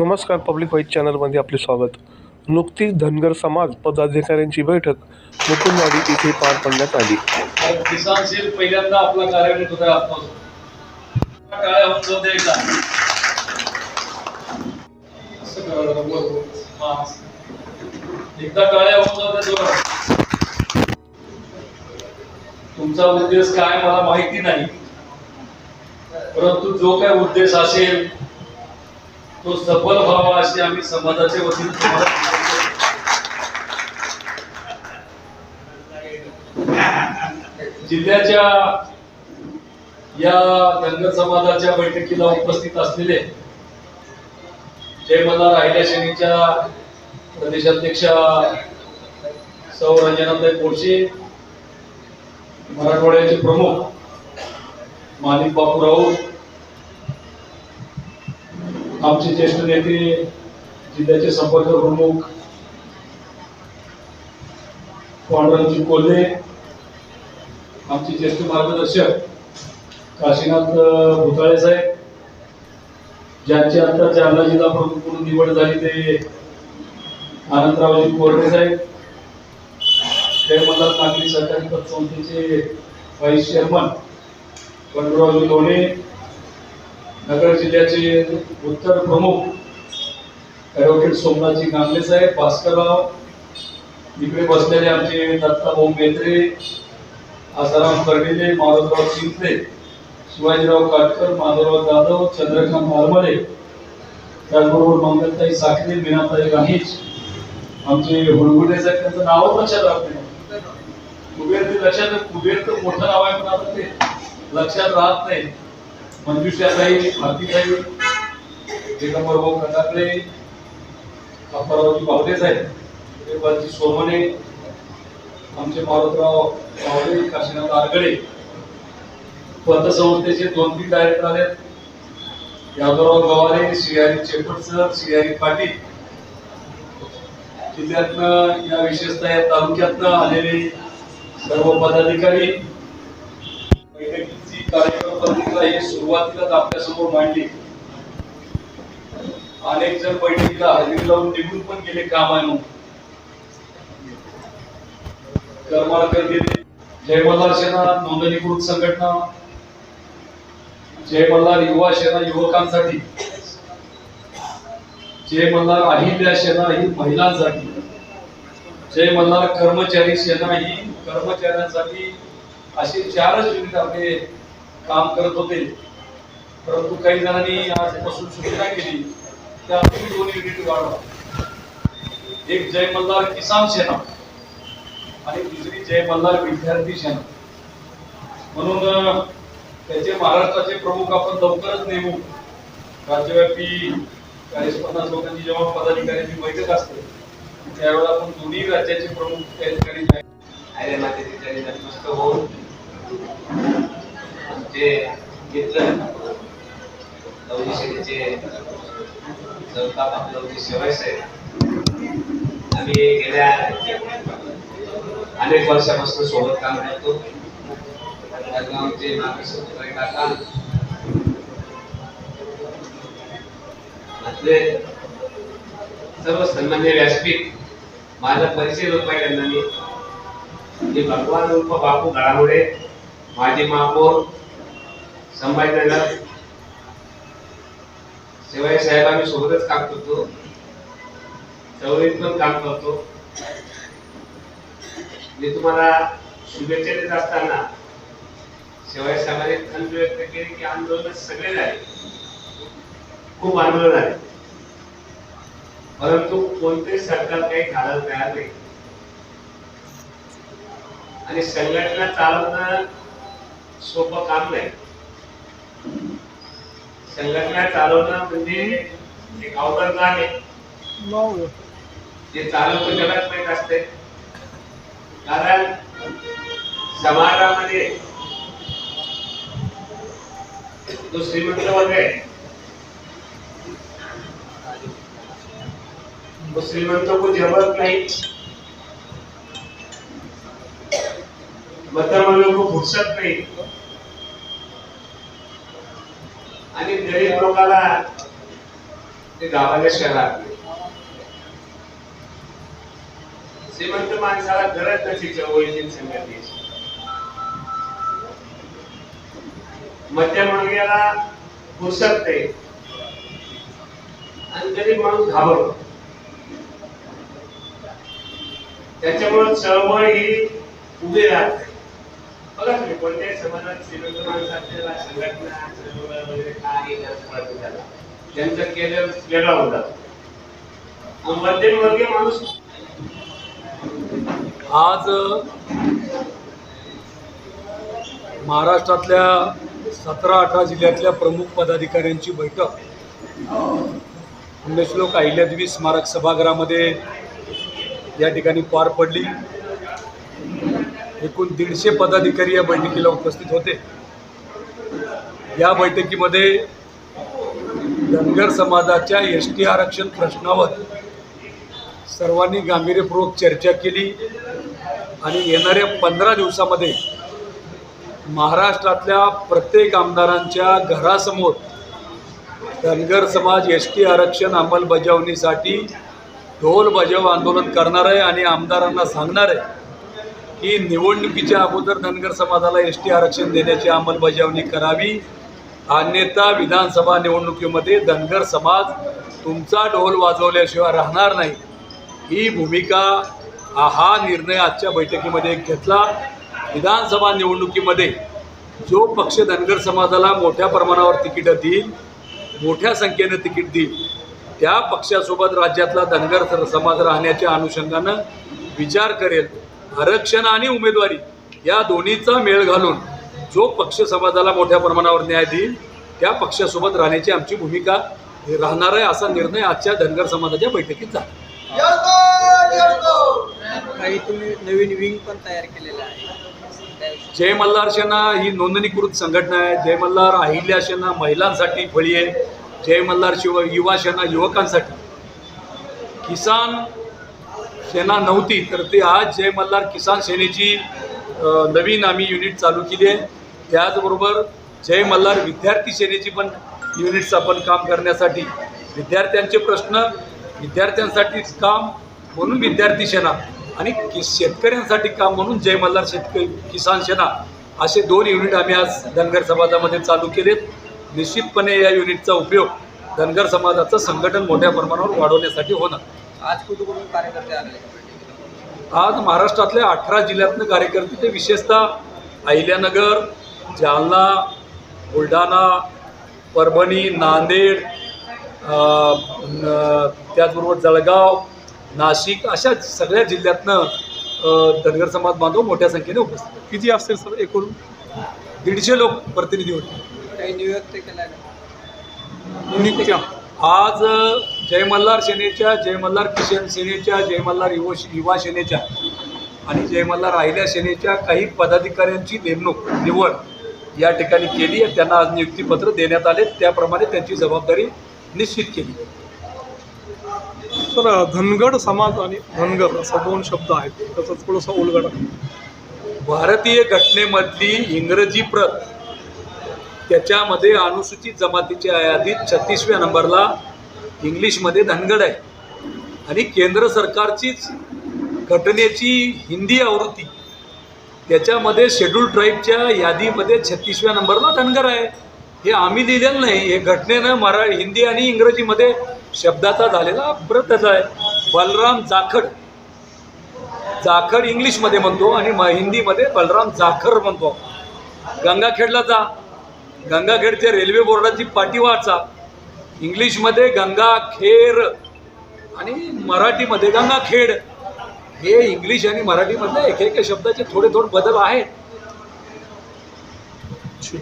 नमस्कार public vice चॅनलमध्ये आपले स्वागत नुकतीच धनगर समाज पदाधिकाऱ्यांची बैठक मुकुंदवाडी इथे पार पडण्यात आली किसान सेल पहिल्यांदा आपला कार्यक्रम होता आपण टाळ्या होऊन जाऊ दे एकदा असं करा जरा वर वर. हा, असं. एकदा टाळ्या होऊन जाऊ दे जोरात. तुमचा उद्देश काय मला माहिती नाही परंतु जो काय उद्देश असेल तो सफल व्हावा अशी आम्ही समाजाच्या वतीने तुम्हाला जिल्ह्याच्या या धनगर समाजाच्या बैठकीला उपस्थित असलेले जय मल्हार राहिल्या श्रेणीच्या प्रदेशाध्यक्षा सौ रंजनाताई कोळशे मराठवाड्याचे प्रमुख माणिक बापू राऊत आमचे ज्येष्ठ नेते जिल्ह्याचे संपर्क प्रमुख पांडुरंगजी कोल्हे आमचे ज्येष्ठ मार्गदर्शक काशीनाथ भुताळे साहेब ज्यांची आता जालना जिल्हा प्रमुख म्हणून निवड झाली ते आनंदरावजी कोरडे साहेब जय नागरी सहकारी पतसंस्थेचे व्हाईस चेअरमन बंडूरावजी लोणे नगर जिल्ह्याचे उत्तर प्रमुख ॲडव्होकेट सोमनाथजी गांगले साहेब भास्करराव इकडे बसलेले आमचे दत्ताभाऊ मेत्रे आसाराम कर्डिले माधवराव शिंदे शिवाजीराव काटकर माधवराव जाधव चंद्रकांत आरमले त्याचबरोबर मंगलताई साखरे मीनाताई राहीच आमचे हुळगुडे साहेब त्यांचं नावच लक्षात राहत नाही. कुबेर ते लक्षात कुबेर तर मोठं नाव आहे पण आता ते लक्षात राहत नाही. मंजुषाताई भारतीताई दिगंबर भाऊ खंडाकडे अप्पारावजी बावडे साहेब देवबाजी सोमने आमचे मारुतराव बावडे काशीनाथ आरगडे. पतसंस्थेचे दोन तीन डायरेक्टर आहेत. यादवराव गवारे श्रीहरी चेपट सर श्रीहरी पाटील. जिल्ह्यातनं या विशेषतः या तालुक्यातनं आलेले सर्व पदाधिकारी बैठकीची कार्यक्रम ही सुरुवातीलाच आपल्यासमोर मांडली. अनेक जण बैठकीला हजेरी लावून निघून पण गेले काम कामानं. करमाळकर गेले जय मल्हार सेना नोंदणीकृत संघटना जय मल्हार युवा सेना युवकांसाठी जय मल्हार अहिल्या सेना ही महिलांसाठी जय मल्हार कर्मचारी सेना ही कर्मचाऱ्यांसाठी असे चारच युनिट आपले काम करत होते. परंतु काही जणांनी आजपासून सूचना केली. त्या दोन युनिट वाढवा. एक जय मल्हार किसान सेना आणि दुसरी जय मल्हार विद्यार्थी सेना. म्हणून त्याचे महाराष्ट्राचे प्रमुख आपण लवकरच नेमू. राज्यव्यापी चाळीस पन्नास लोकांची जेव्हा पदाधिकाऱ्यांची बैठक असते त्यावेळेला आपण दोन्ही राज्याचे प्रमुख त्या ठिकाणी अरे मातेचे होऊन. जे घेतलं लवजी शेतीचे चौकाप लवजी शिवाय साहेब. आम्ही गेल्या अनेक वर्षापासून सोबत काम करतो. आमचे मार्गदर्शक काका. आपले सर्व सन्मान्य व्यासपीठ माझा परिचय होत पहिल्यांदा मी भगवान रूप बापू घडामुळे माजी महापौर संभाजीनगर शिवाय साहेब आम्ही सोबतच काम करतो. चौरीत पण काम करतो. मी तुम्हाला शुभेच्छा देत असताना शिवाय साहेबांनी खंत व्यक्त केली की आंदोलन सगळे झाले. खूप आंदोलन झाले. परंतु कोणते सरकार काही घालायला तयार नाही. आणि संघटना चालवणं सोपं काम नाही. संघटना चालवणं म्हणजे एक अवघड काम आहे ते चालवतं जगात माहीत असते. कारण समाजामध्ये जो श्रीमंत वर्ग आहे तो श्रीमंत को जबरत नाही. को फुरसत नाही. आणि गरीब लोकाला ते गावाच्या शहरात श्रीमंत माणसाला गरज नसते चळवळीतील संघटनेची मध्यमवर्गीयाला फुरसत नाही. आणि गरीब माणूस घाबरतो. त्याच्यामुळे चळवळ ही उभी राहते. बघा तुम्ही कोणत्याही समाजात श्रीमंत माणसं संघटना चळवळ वगैरे काही त्याला त्यांचं केलं वेगळा होता मध्यमवर्गीय माणूस आज महाराष्ट्रातल्या सतरा अठरा जिल्ह्यातल्या प्रमुख पदाधिकाऱ्यांची बैठक. पुण्यश्लोक अहिल्यादेवी स्मारक सभागृहामध्ये या ठिकाणी पार पडली. एकूण दीडशे पदाधिकारी या बैठकीला उपस्थित होते. या बैठकीमध्ये धनगर समाजाच्या एस टी आरक्षण प्रश्नावर सर्वांनी गांभीर्यपूर्वक चर्चा केली आणि येणाऱ्या पंधरा दिवसामध्ये महाराष्ट्रातल्या प्रत्येक आमदारांच्या घरासमोर धनगर समाज एस टी आरक्षण अंमलबजावणीसाठी ढोल बजाव आंदोलन करणार आहे आणि आमदारांना सांगणार आहे. की निवडणुकीच्या अगोदर धनगर समाजाला एस टी आरक्षण देण्याची अंमलबजावणी करावी. अन्यथा विधानसभा निवडणुकीमध्ये धनगर समाज तुमचा ढोल वाजवल्याशिवाय राहणार नाही. ही भूमिका हा निर्णय आजच्या बैठकीमध्ये घेतला. विधानसभा निवडणुकीमध्ये जो पक्ष धनगर समाजाला मोठ्या प्रमाणावर तिकीटं देईल मोठ्या संख्येनं तिकीट देईल त्या पक्षासोबत राज्यातला धनगर स- समाज राहण्याच्या अनुषंगानं विचार करेल. आरक्षण आणि उमेदवारी या दोन्हीचा मेळ घालून जो पक्ष समाजाला मोठ्या प्रमाणावर न्याय देईल त्या पक्षासोबत राहण्याची आमची भूमिका राहणार आहे असा निर्णय आजच्या धनगर समाजाच्या बैठकीत झाला. काही तुम्ही नवीन विंग पण तयार केलेलं आहे. जय मल्हार सेना ही नोंदणीकृत संघटना आहे. जय मल्हार अहिल्या सेना महिलांसाठी फळी आहे. जय मल्हार शिव युवा सेना युवकांसाठी. किसान सेना नव्हती तर ते आज जय मल्हार किसान सेनेची नवीन आम्ही युनिट चालू केली आहे. त्याचबरोबर जय मल्हार विद्यार्थी सेनेची पण युनिट्स आपण काम करण्यासाठी विद्यार्थ्यांचे प्रश्न विद्यार्थ्यांसाठीच काम म्हणून विद्यार्थी सेना आणि कि शेतकऱ्यांसाठी काम म्हणून जय मल्हार शेतकरी किसान सेना असे दोन युनिट आम्ही आज धनगर समाजामध्ये चालू केलेत. निश्चितपणे या युनिटचा उपयोग धनगर समाजाचं संघटन मोठ्या प्रमाणावर वाढवण्यासाठी होणार. आज कुठे कुठून कार्यकर्ते आले? आज महाराष्ट्रातल्या अठरा जिल्ह्यातनं कार्यकर्ते ते विशेषतः अहिल्यानगर जालना बुलढाणा परभणी नांदेड त्याचबरोबर जळगाव नाशिक अशा सगळ्या जिल्ह्यातनं धनगर समाज बांधव मोठ्या संख्येने उपस्थित. किती असतील सर एकूण? दीडशे लोक प्रतिनिधी होते. काही नियुक्त केलं नियुक्त्या आज जय मल्हार सेनेच्या जय मल्हार किशन सेनेच्या जय मल्हार युव युवा सेनेच्या आणि जय मल्हार अहिल्या सेनेच्या काही पदाधिकाऱ्यांची नेमणूक निवड या ठिकाणी केली आहे त्यांना आज नियुक्तीपत्र देण्यात आले. त्याप्रमाणे त्यांची जबाबदारी निश्चित केली. सर धनगड समाज आणि धनगर असं दोन शब्द आहेत. त्याचं थोडंसं उलगडा. भारतीय घटनेमधली इंग्रजी प्रत त्याच्यामध्ये अनुसूचित जमातीच्या यादीत छत्तीसव्या नंबरला इंग्लिशमध्ये धनगड आहे. आणि केंद्र सरकारचीच घटनेची हिंदी आवृत्ती. त्याच्यामध्ये शेड्यूल ट्राईबच्या यादीमध्ये छत्तीसव्या नंबरला धनगर आहे. हे आम्ही लिहिलेलं नाही. हे घटनेनं मरा हिंदी आणि इंग्रजीमध्ये शब्दाचा झालेला प्रतच आहे. बलराम जाखड. जाखड इंग्लिशमध्ये म्हणतो आणि म हिंदीमध्ये बलराम जाखर म्हणतो. गंगाखेडला जा. गंगाखेडच्या रेल्वे बोर्डाची पाठी वाचा. इंग्लिशमध्ये गंगाखेर आणि मराठीमध्ये गंगाखेड हे इंग्लिश आणि मराठीमधले एक एक शब्दाचे थोडे थोडे बदल आहेत. ठीक